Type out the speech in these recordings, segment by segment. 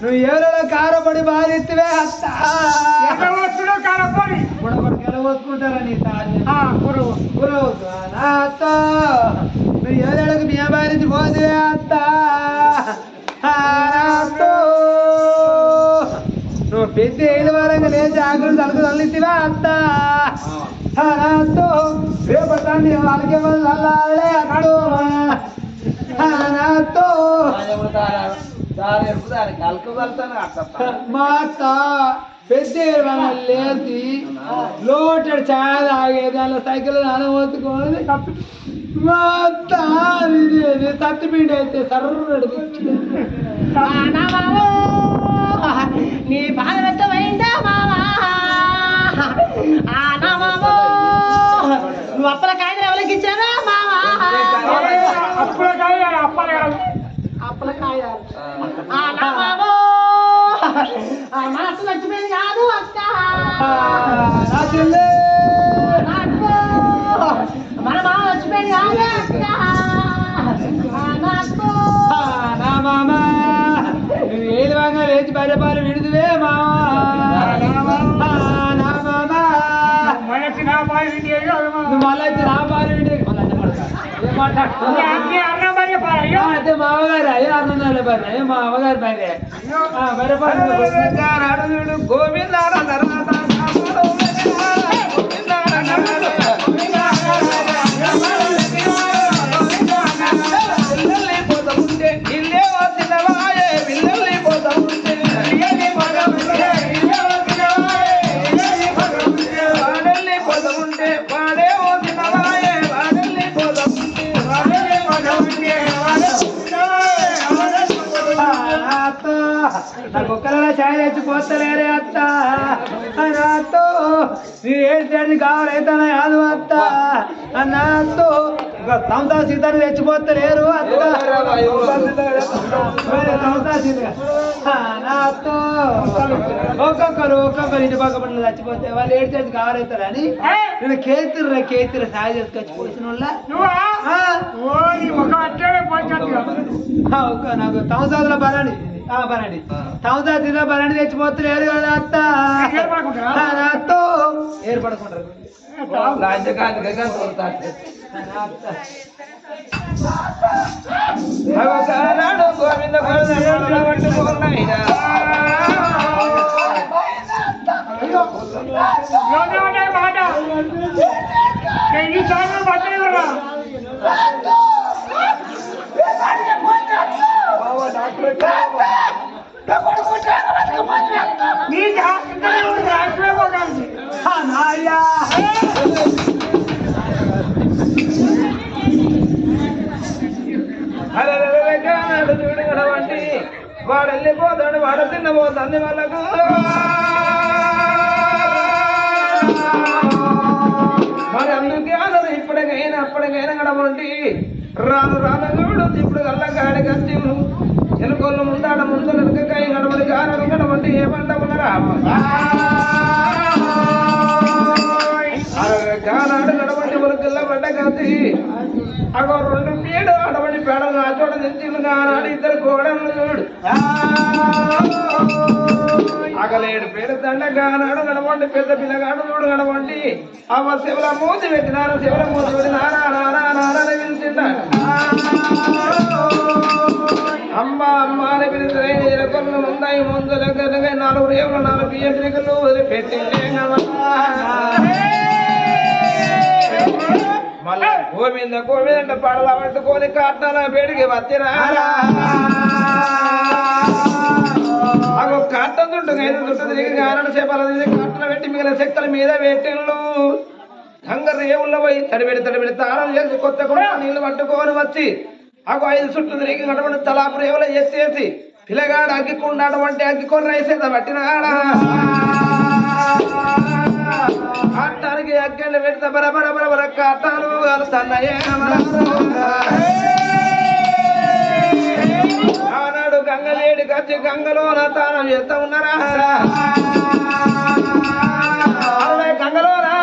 నువ్వు ఎవరో కారపడి బాధిత్తివే అత్త ఎక్కడ వస్తుందో కారపోని బుడబడికెల పోసుకుంటారా నీ తాజీ ఆ, గురువు గురవుతు నాతో నువ్వు ఎవరికి మీ నువ్వు పెద్ద ఏడు వారంగా లేచి ఆకులు తలకు తల్లితివా అత్త. ఆ, నాతో రేపటాన్ని వాళ్ళకి వాళ్ళే అత్తో. ఆ, నాతో పెద్ద లేచి లోటడు ఛాయ తాగేది అలా సైకిల్ నానబోతుకోని మాత తత్తిపిండి అయితే సర్రడు నీ బాధ వ్యక్తమైందా మామా ఆ నా మామో నువ్వు అప్పల కాయలు ఎవరికి ఇచ్చానా మామా అప్పుడే కాదు అప్పాలి కాదు అప్పల మామో ఆ మనసు మర్చిపోయింది కాదు అక్క నా చెల్లె నాకు మన మామ మర్చిపోయింది కాదు అక్క ఆ నాకు ఆ, నా మామ నువ్వు ఏది వాగా లేచి బయట పాలు విడుదువే మామ ఆ, నా మామ మనసి నా బాయ్ ఇండియా నువ్వు మళ్ళీ వచ్చి నా పాలు విడి ఏం మాట్లాడుతున్నావు? అన్న మరి అయ్యో ఆ, అదే మా అమ్మగారు అయ్యో అన్నదాలు పని అయ్యో మా అమ్మగారు పని బయట కావాలైతే కాదు అత్త. నాతో సంతా సీతని తెచ్చిపోతలేరు అత్త. సంతా సీత నాతో ఒక్కొక్కరు ఒక్కొక్కరు ఇంటి పక్క పనులు చచ్చిపోతే వాళ్ళు ఏడు చేతి కావాలైతారని నేను కేతిర్రా కేతిర సాయి చేసుకొచ్చి పోసిన వాళ్ళ. నాకు తమసాదుల బరాని ఆ, బరాని తిన్న బరాని తెచ్చిపోతున్నారు కదా అత్త ఏర్పడకుంటారా? ఏర్పడకుంటారు గోవింద మాట కదా వాడు వెళ్ళిపోతాడు వాడు తిన్నపోతుంది వాళ్ళకు మరి అందుకే అన్నది ఇప్పటికైనా అప్పటికైనా గడవంటి రాను రాను చూడు ఇప్పుడు గల్ల గాడి గచ్చిలు ఎనుకోళ్ళు ముందాడ ముందు వెనుకకాయ నడవడి గారని గడవంటి ఏమంట ఉన్నారా గానాడు గడవంటి వరకల్లా పడ్డ గచ్చి అగో రెండు పీడు అడవంటి పేడ నా చోట తెచ్చింది గానాడు ఇద్దరు కోడలు చూడు. అగలేడు పేరు దండ గానాడు గడవండి పెద్ద పిల్లగాడు చూడు నడవండి. అవ్వ శివుల మూతి పెట్టినారు శివుల మూతి పెట్టినారా నారా నారా పిలిచిండ అమ్మ అమ్మ అని పిలిస్తే కొన్ని ఉన్నాయి ముందు కనుక నాలుగు రేవులు నాలుగు బియ్య పిరికలు మళ్ళా గోవింద గోవింద పడల పట్టుకొని కాటాల బేడికి వచ్చిరారా అగో కట్టం దుడ్డు ఐదు తిరిగి గారణ కట్టన పెట్టి మిగిలిన శక్తుల మీద పెట్టిళ్ళు గంగ రేవుల్లో పోయి తడిబెడి తడిబెడి తాళం చేసి కొత్త కూడా నీళ్ళు పట్టుకొని వచ్చి ఆకు ఐదు చుట్టూ తిరిగి నడవని తలాపురేవల ఎత్తేసి పిల్లగాడు అగ్గికున్నాడు అంటే అగ్గికొని రైసేదా పట్టిన అట్టానికి అగ్గండి పెడితే బరబర బరబర కట్టాలు ఆనాడు గంగలేడి కచ్చి గంగలో తానం చేస్తా ఉన్నారా? గంగలో రా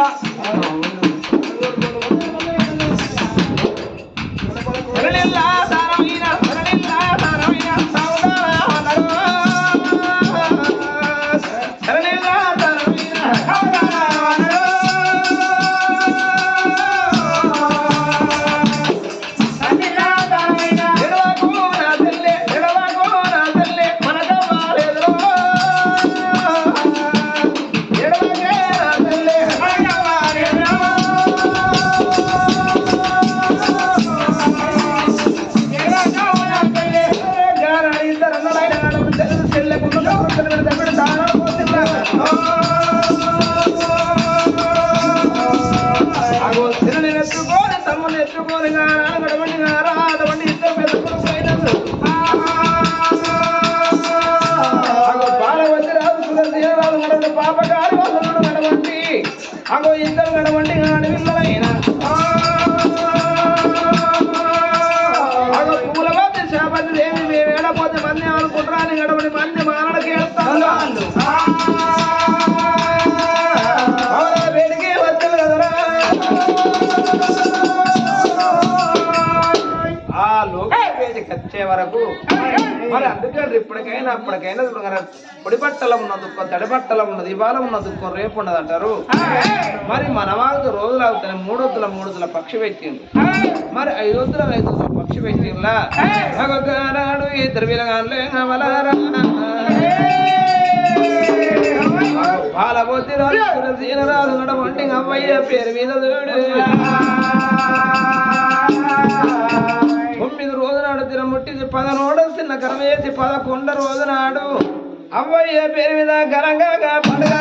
哎呀 ఇద్దరు గడవండి ఆడవిల్లలైన ఇప్పటికైనా అప్పటికైనా చూడగల పొడి బట్టల ఉన్న దుఃఖం తడి బట్టల ఉన్నది ఇవాళ ఉన్న దుఃఖం రేపు ఉన్నది అంటారు మరి మన వాళ్ళకి రోజులు అవుతాయి మూడొద్దుల మూడొద్దుల పక్షి పెట్టిండు మరి ఐదొద్దుల ఐదొద్దుల పక్షి పెట్టిండ్లా నాడు ఇద్దరు పిల్లగాన్లే అవలారా పాలబొద్ది రాజు సీనరాజు నడవండి అమ్మయ్య పేరు మీద చూడు దిన రోజు నాడు తినముట్టింది పదనోడు చిన్న గరం వేసి పదకొండ రోజు నాడు అవ్వయ్య పేరు మీద ఘనంగా పండుగ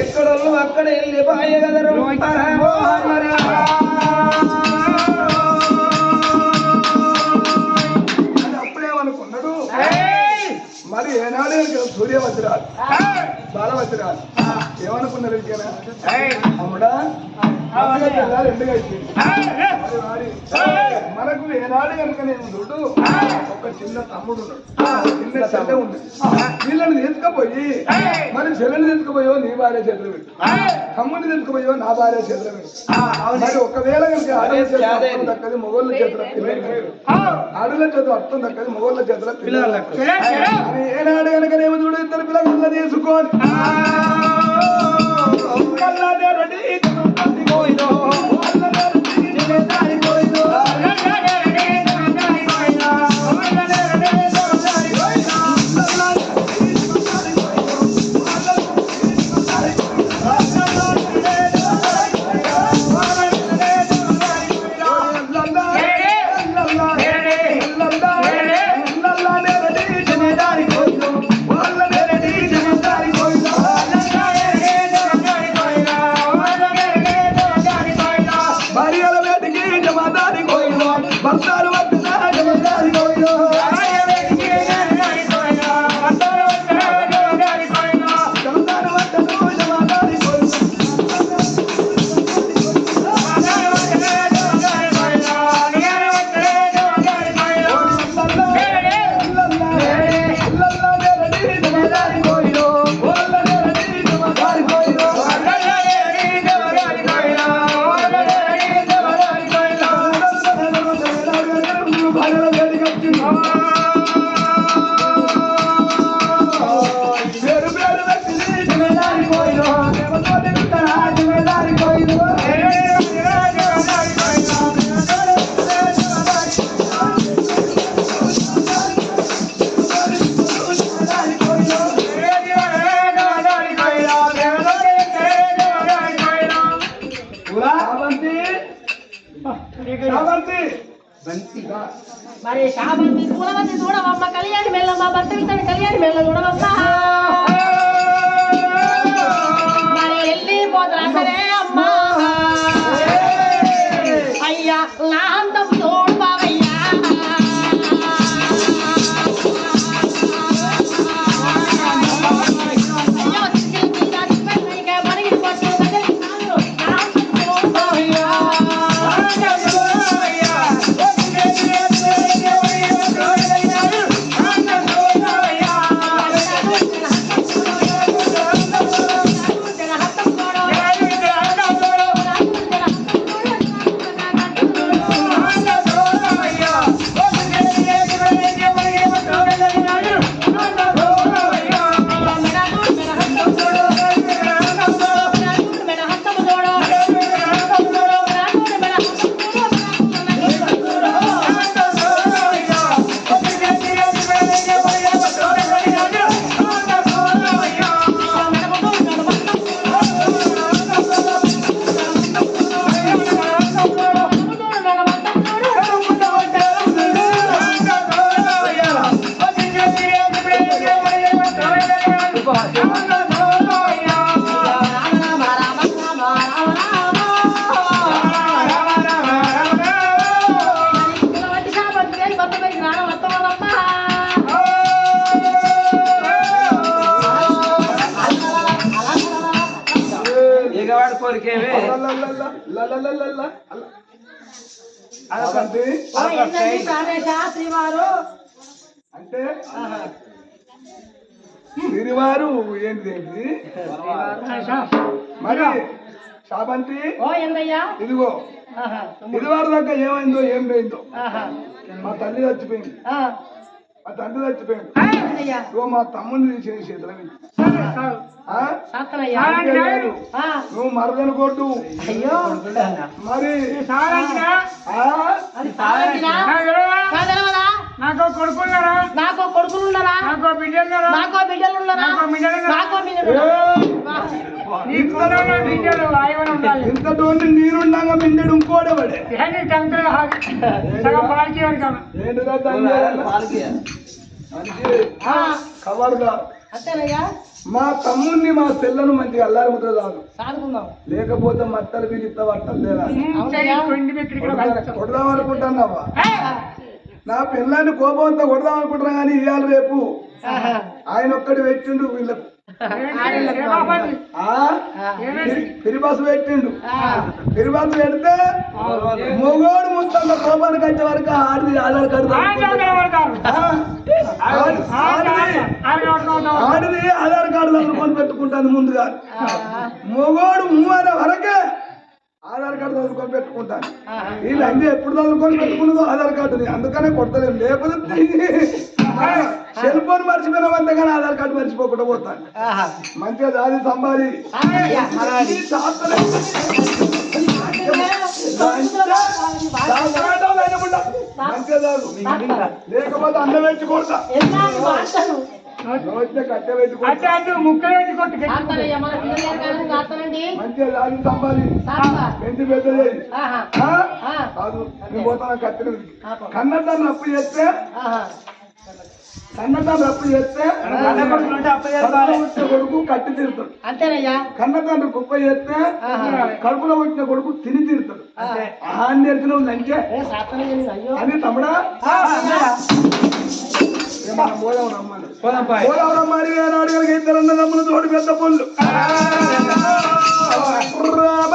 ఎక్కడోళ్ళు అక్కడ వెళ్ళి బాయ కదరు. మనమో మరి. అని అప్పుడేమనుకున్నాడు మరి ఏనాడు సూర్యవజ్రాలు బాలవజ్రాలు ఏమనుకున్నారు ఇంకేనా అమ్ముడా మనకు ఏనాడు కనుక నేను చూడు ఒక చిన్న తమ్ముడు చిన్న చెల్లె ఉంది వీళ్ళని తీసుకుపోయి మరి చెల్లెని తీసుకుపోయో నీ భార్య చెల్లెలు తమ్ముడిని తీసుకుపోయో నా భార్య చెల్లెలు మరి ఒకవేళ కనుక ఆడల చేతులు అర్థం దక్కది మొగోళ్ళ చేతుల పిల్లలు చేతులు అర్థం దక్కది మొగోళ్ళ చేతుల పిల్లలు ఏనాడు కనుక నేను చూడు ఇద్దరు పిల్లలు తీసుకొని కల్లాదే రెడీ Oh, lo sabe. ఇకవాడు కోరికేవే శ్రీవారు అంటే సిరివారు ఏంటి ఏంటి మరి శాబంతి ఇదిగో ఆహా, దాకా ఏమైందో ఏం పోయిందో మా తల్లి చచ్చిపోయింది మా తండ్రి చచ్చిపోయింది ఎందయ్యా మా తమ్ముని తీసేసి చేతుల కొట్టు అయ్యో. మరి? నాకు కొడుకున్నారా? నాకో కొడుకులున్నారా? నాకు బిడ్డలున్నారా? నాకో బిడ్డలున్నారా? నాకో బిడ్డలున్నారా? నాకో బిడ్డలున్నారా? నీ కులంలో బిడ్డలు ఆయవన ఉండాలి. ఇంత డోని నీరుండగా మిండడు ఇంకోడేవాడే? ఏంటి తండ్రి సగం పాలకి కవర్గా అంతేనయ్యా? మా తమ్ముడిని మా చెల్లెను మంచిగా అల్లారి ముద్ర చాలు. సాదుకుందాం. లేకపోతే మట్టలు పిలిస్తా పట్టలు లేదా? కొడదాం అనుకుంటున్నావా? నా పిల్లాన్ని కోపంతో కొడదాం అనుకుంటున్నా కానీ ఇవాళ రేపు. ఆయన ఒక్కటి పెట్టిండు వీళ్ళకు. పిరిబాసు పెట్టిండు. పిరిబాసు పెడితే మొగోడు ముత్తన్న కోపానికి వచ్చే వరకు ఆడిది ఆధార్ కార్డు? ఆడి- ఆడిది ఆధార్ కార్డు చదువుకొని పెట్టుకుంటాను ముందుగా. మొగోడు మూవనే వరకే ఆధార్ కార్డు చదువుకొని పెట్టుకుంటాను. వీళ్ళు అన్ని ఎప్పుడు చదువుకొని పెట్టుకున్నదో ఆధార్ కార్డుని. అందుకనే కొడతలేము లేకపోతే సెల్ ఫోన్ మర్చిపోయినామంటే కానీ ఆధార్ కార్డు మర్చిపోకుండా పోతాను ఆహా. మంచిగా మంచిగా దాదు లేకపోతే అన్నం పెట్టి కొడతా ఎలా అని మాట్లాడు. రోజు కట్టె పెట్టి కొడతా అట్టే అటు ముక్కలు పెట్టి కొట్టు సాత్తనయ్యా, మన పిల్లలు ఎరగాలని సాత్తనండి. మంచిగా దాది సంబాలి సాత్తా. పెంచి పెద్దది ఆహా. ఆ? ఆ. కాదు నేను పోతాను కట్టెల ఆపా. కన్నదాన్ని అప్పు చేస్తే కన్నదాన్ని అప్పు చేస్తే కొడుకు కట్టి తీరుతాడు. అంతేనయ్యా. కన్నదాన్ని కుప్ప చేస్తే. కడుపులో పుట్టిన కొడుకు తిని తీరుతాడు. సాత్తనయ్య నీకు అయ్యో. అని తమ్ముడా? రమ్మని. ఏనాడు కలిగి ఇద్దరు అన్నదమ్ములు తోడు పెద్ద పొల్లు. రామ